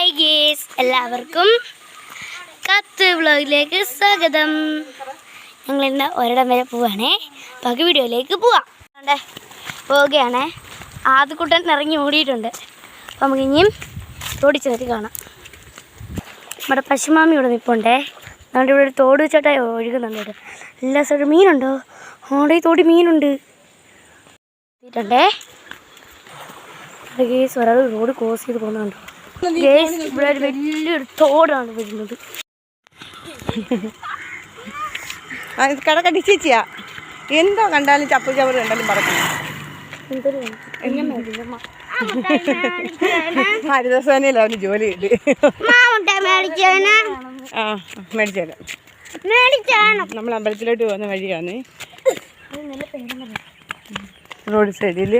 Hi guys എല്ലാവർക്കും കത്ത് വ്ളോഗിലേക്ക് സ്വാഗതം. ഞങ്ങൾ ഇന്ന് ഒരിടം വരെ പോവാണേ. ബാക്കി വീഡിയോയിലേക്ക് പോവാം. ആണ്ടേ, പോവുകയാണേ. ആദ്യക്കുട്ടൻ ഇറങ്ങി ഓടിയിട്ടുണ്ട്. അപ്പം നമുക്ക് ഇനിയും റോഡിൽ ചെന്നിട്ട് കാണാം. നമ്മുടെ പശുമാമി ഇവിടെ നിൽപ്പുണ്ടേ അതുകൊണ്ട് ഇവിടെ ഒരു തോട് വെച്ചിട്ടായി ഒഴുകുന്നുണ്ട് എല്ലാ സ്ഥലത്തും മീനുണ്ടോ? ഓടെ തോടി മീനുണ്ട്. എത്തിയിട്ടുണ്ടേ. ഗേസ് ഒരാൾ റോഡ് ക്രോസ് ചെയ്ത് പോകുന്നുണ്ടോ. ഇവിടെ ഒരു വലിയൊരു തോടാണ് വരുന്നത്. കടക്കടി ചേച്ചിയാ എന്തോ കണ്ടാലും ചപ്പു ചവറ് കണ്ടാലും കുഞ്ഞമ്മ. ഹരിതസേനയിൽ അവന് ജോലി കിട്ടി. ആ മേടിച്ചേരാം നമ്മൾ അമ്പലത്തിലോട്ട് പോകുന്ന വഴിയാണ്. റോഡ് സൈഡിൽ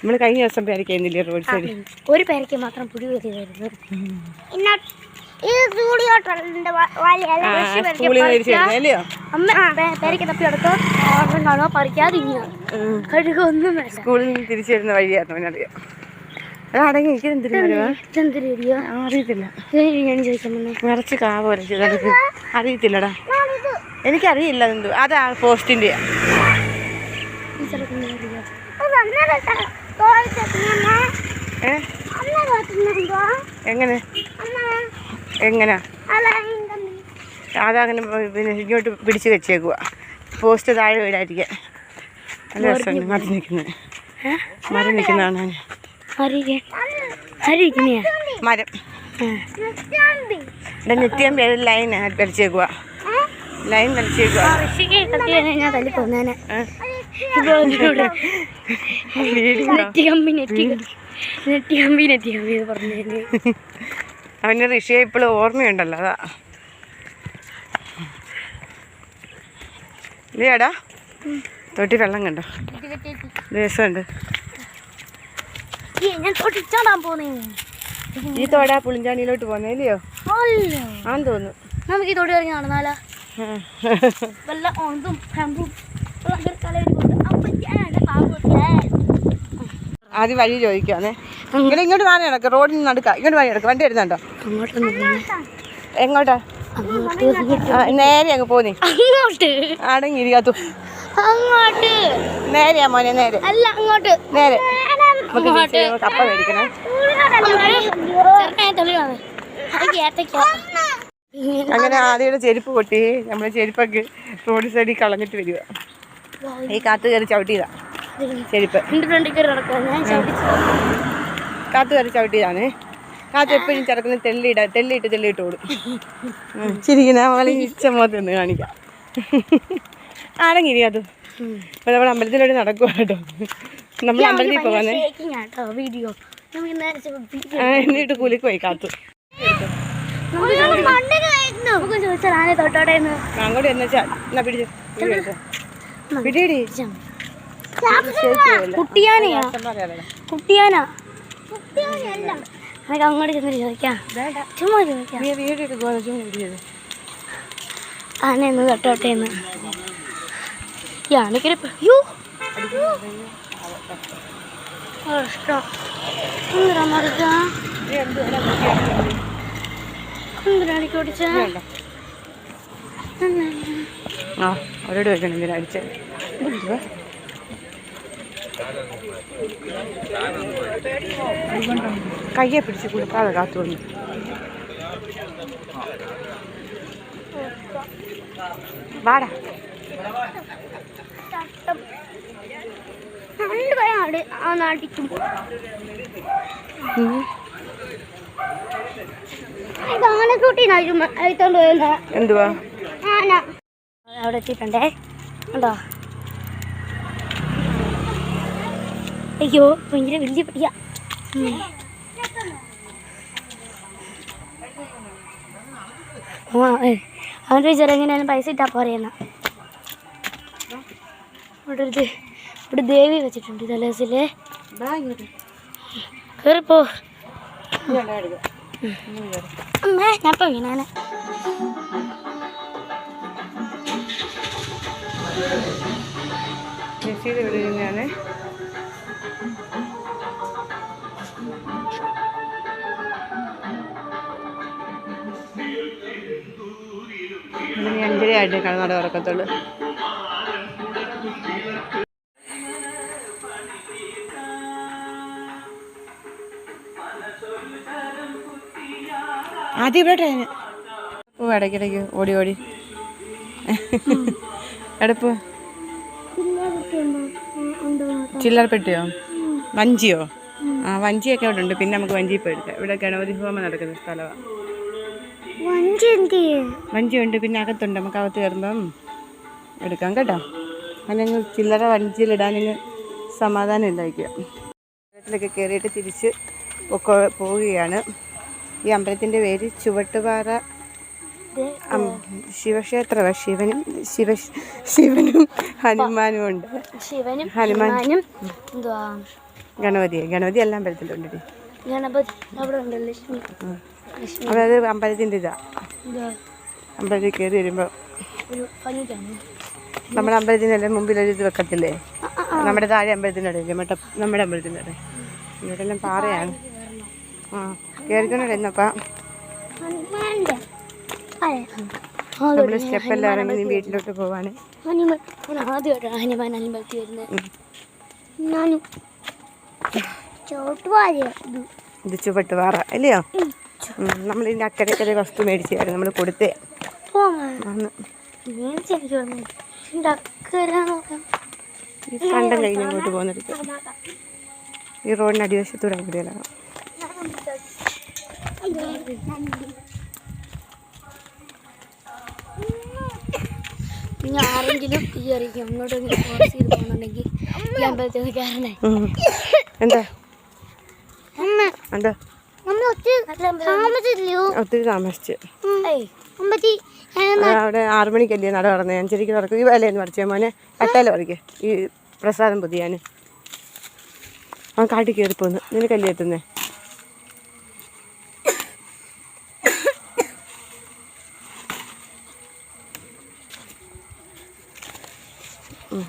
നമ്മൾ കഴിഞ്ഞ ദിവസം പേരക്കുന്നില്ലേ റോഡ് സൈഡ് ഒരു പേരയ്ക്ക് മാത്രം പുഴി കയറിയതായിരുന്നു സ്കൂളിൽ നിന്ന് തിരിച്ചു വരുന്ന വഴിയായിരുന്നു അവനറിയാം. അത് അടങ്ങി എനിക്ക് അറിയത്തില്ല. നിറച്ച് കാവ് വരച്ചത് അറിയത്തില്ലടാ. എനിക്കറിയില്ല എന്തു അതാ പോസ്റ്റിന്റെ ഈ സ്ഥലത്ത് അറിയാം ഏ എങ്ങനെ? എങ്ങനെ? അതങ്ങനെ പിന്നെ ഇങ്ങോട്ട് പിടിച്ച് വെച്ചേക്കുക പോസ്റ്റ് താഴെ വീടായിരിക്കാൻ നല്ല രസമുണ്ട് മറി നിൽക്കുന്നത് മരം. നിൽക്കുന്നതാണ് മരം ഇവിടെ നിത്യം പേര് ലൈൻ വലിച്ചേക്കുക ലൈൻ വലിച്ചേക്കുക ഋഷിക്ക് കത്തി ഞാൻ തല്ലി പോന്നേനെ വീടില്ല. നെറ്റി കമ്പി നെറ്റി കമ്പി. നെറ്റി കമ്പി നെറ്റി കമ്പി എന്ന് പറഞ്ഞേന് അവന് ഋഷിയെ ഇപ്പോഴും ഓർമ്മയുണ്ടല്ലോ അതാ. ഇല്ലേടാ തൊട്ടി വെള്ളം കണ്ടോ? രസമുണ്ട് ഈ തോട പുളിഞ്ചാണിയിലോട്ട് അല്ല. ആന്ന് തോന്നുന്നു. നമുക്ക് ഈ തോടി ഇറങ്ങി നടന്നാലോ. കമ്പും ആദ്യം വഴി ചോദിക്കുവാണേ. ഇങ്ങനെ ഇങ്ങോട്ട് മാറി നടക്കാം റോഡിൽ നടക്കാം. ഇങ്ങോട്ട് വഴി നടക്കാം. വണ്ടി വരുന്നുണ്ടോ? എങ്ങോട്ടാ? നേരെ അങ്ങ് പോന്നേ. അടങ്ങിയിരിക്കാത്തു അങ്ങോട്ട്. നേരെയാ മോനെ നേരെ. അല്ല അങ്ങോട്ട്. നേരെ. കപ്പ മേടിക്കണേ. അങ്ങനെ ആദ്യയുടെ ചെരുപ്പ് പൊട്ടി. നമ്മളെ ചെരുപ്പൊക്കെ റോഡ് സൈഡിൽ കളഞ്ഞിട്ട് വരിക. ഈ കാത്തു കയറി ചവിട്ടിയതാ. ചെരുപ്പ്. കാത്തു കയറി ചവിട്ടിയതാണ്. കാത്തു എപ്പോഴും ചെറുക്കുന്ന തെള്ളിയിട തെള്ളിയിട്ട് തെള്ളിയിട്ട് ഓടും. ചിരിക്കുന്ന മകളെ ഇച്ച മുഖത്ത് നിന്ന് കാണിക്കാം. ആരെങ്കിലും അത്. അപ്പോൾ നമ്മൾ അമ്പലത്തിലൂടെ നടക്കുക കേട്ടോ നമ്മൾ അമ്പലത്തിൽ പോകാനേ വീഡിയോ എന്നിട്ട് കൂലിക്ക് പോയി കാത്തു. അങ്ങോട്ട് എന്നുവെച്ചാൽ എന്നാ പിടിച്ചു കുട്ടിയാനയാ? കുട്ടിയാനാ? അതൊക്കെ അങ്ങോട്ട് ചെന്നിട്ട് ചോദിക്കാം. ചുമ്മാ ചോദിക്കാം. നീ വീഡിയോ എടുക്കുക ചുമ്മാ പിടിയത് ആനെ ഒന്ന് തൊട്ടോട്ടെ എന്ന് ഈ ആനക്കൊരു പ- യ്യോ. ആ, ഇഷ്ടം. എന്തിനാ അവരോട് ചോദിക്കണം എന്തിനാ അടിച്ചത് കയ്യെ പിടിച്ച് കുളിക്കാതെ കാത്തു വന്നു. വാടാ. എന്തുവാ? ആന. അവിടെ എത്തിയിട്ടുണ്ടേ. ഉണ്ടോ അയ്യോ ഭയങ്കര വലിയ പിടിയാ. അവന്റെ വിചാരം എങ്ങനെയാണ് പൈസ ഇട്ടാ പോരെയെന്ന ഇവിടെ ഒരു ഇവിടെ ദേവി വെച്ചിട്ടുണ്ട് തലേസിലെ കയറിപ്പോ അമ്മേ ഞാൻ ഇപ്പൊ വീണാനെ. മെസ്സീത് ഇവിടെ ഇരുന്നാണ്. അഞ്ചര ആയിട്ട് കണ്ണട തുറക്കത്തുള്ളൂ. ആദ്യം ഇവിടെ ട്രെയിന് ഓ ഇടയ്ക്കിടയ്ക്ക് ഓടി ഓടി. എടപ്പ്. ചില്ലറ പെട്ടിയോ വഞ്ചിയോ? ആ വഞ്ചിയൊക്കെ അവിടെ ഉണ്ട് പിന്നെ നമുക്ക് വഞ്ചി പോയി എടുക്കാം. ഇവിടെ ഗണപതി ഹോമം നടക്കുന്ന സ്ഥലമാണ് വഞ്ചിയുണ്ട്. പിന്നെ അകത്തുണ്ട്. നമുക്ക് അകത്ത് കയറുമ്പം എടുക്കാം കേട്ടോ. അല്ലെങ്കിൽ ചില്ലറ വഞ്ചിയിലിടാനങ്ങ് സമാധാനം ഇല്ലായിരിക്കുക അമ്പലത്തിലൊക്കെ കയറിയിട്ട് തിരിച്ച് പോവുകയാണ്. ഈ അമ്പലത്തിന്റെ പേര് ചുവട്ടുപാറ ശിവക്ഷേത്രമാണ് ശിവനും ശിവ ശിവനും ഹനുമാനും ഉണ്ട് ശിവനും ഹനുമാനും എന്തുവാ? ഗണപതി ഗണപതി എല്ലാം അമ്പലത്തിലുണ്ട് ഗണപതി അവിടെ അതായത് അമ്പലത്തിന്റെ ഇതാ. അമ്പലത്തിൽ കയറി വരുമ്പോൾ അമ്പലത്തിന് നമ്മുടെ അമ്പലത്തിന്റെ മുമ്പിൽ ഒരു ഇത് വെക്കത്തില്ലേ? നമ്മുടെ താഴെ അമ്പലത്തിന്റെ മറ്റേ നമ്മുടെ അമ്പലത്തിന്റെ ഇടയിൽ. ഇവിടെല്ലാം പാറയാണ്. ആ കയറിക്കൊണ്ടേ ഇന്നപ്പം സ്റ്റെപ്പ് നമ്മൾ സ്റ്റെപ്പെല്ലാം ഇറങ്ങി വീട്ടിലോട്ട് പോവാണ്. ഹനുമാൻ വരുന്നത് ഞാനും ഇത്. ചുവട്ടുപാറ അല്ലയോ നമ്മൾ ഇതിന്റെ അക്കരക്കര വസ്തു മേടിച്ചായിരുന്നു നമ്മൾ കൊടുത്തേ. ഈ കണ്ടം കഴിഞ്ഞ് അങ്ങോട്ട് പോകുന്നിടത്ത്. ഈ റോഡിന് അടിവശത്തൂടെ കൂടിയതാണ് ഇനി ആരെങ്കിലും ഈ അറിയിക്കും അങ്ങോട്ട് ക്രോസ് ചെയ്ത് പോകുന്നുണ്ടെങ്കിൽ എന്താ? ഒത്തിരി താമസിച്ച്. അവിടെ ആറു മണിക്കല്ലേ നട പറഞ്ഞത് ഞാൻ ശരിക്കും തുറക്കും ഈ വേലയെന്ന് പറിച്ചേ മോനെ. കട്ടയില പറിക്കേ ഈ പ്രസാദം പുതിയാന്. അവൻ കാട്ടി കയറിപ്പോന്ന്. നിനക്കല്ലേ എത്തുന്നേ?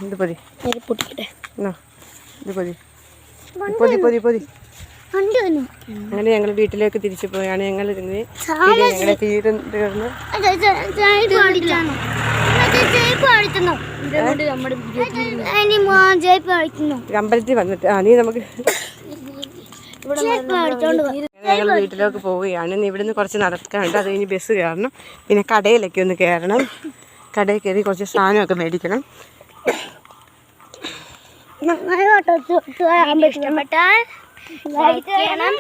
ഇത് പൊതി പൊട്ടിക്കട്ടെ. എന്നാ ഇത് പൊതി പൊതി പൊതി പൊതി വണ്ടി അങ്ങനെ ഞങ്ങൾ വീട്ടിലേക്ക് തിരിച്ചു പോയാണ്. ഞങ്ങൾ ഞങ്ങളെ അമ്പലത്തിൽ വന്നിട്ട്. ആ നീ നമുക്ക് ഞങ്ങൾ വീട്ടിലേക്ക് പോവുകയാണ്. ഇനി ഇവിടുന്ന് കുറച്ച് നടക്കാനുണ്ട്. അത് കഴിഞ്ഞ് ബസ് കയറണം. പിന്നെ കടയിലേക്ക് ഒന്ന് കയറണം. കടയിൽ കയറി കുറച്ച് സാധനമൊക്കെ മേടിക്കണം. ഇഷ്ടപ്പെട്ടാൽ ലൈക്ക് ചെയ്യണം.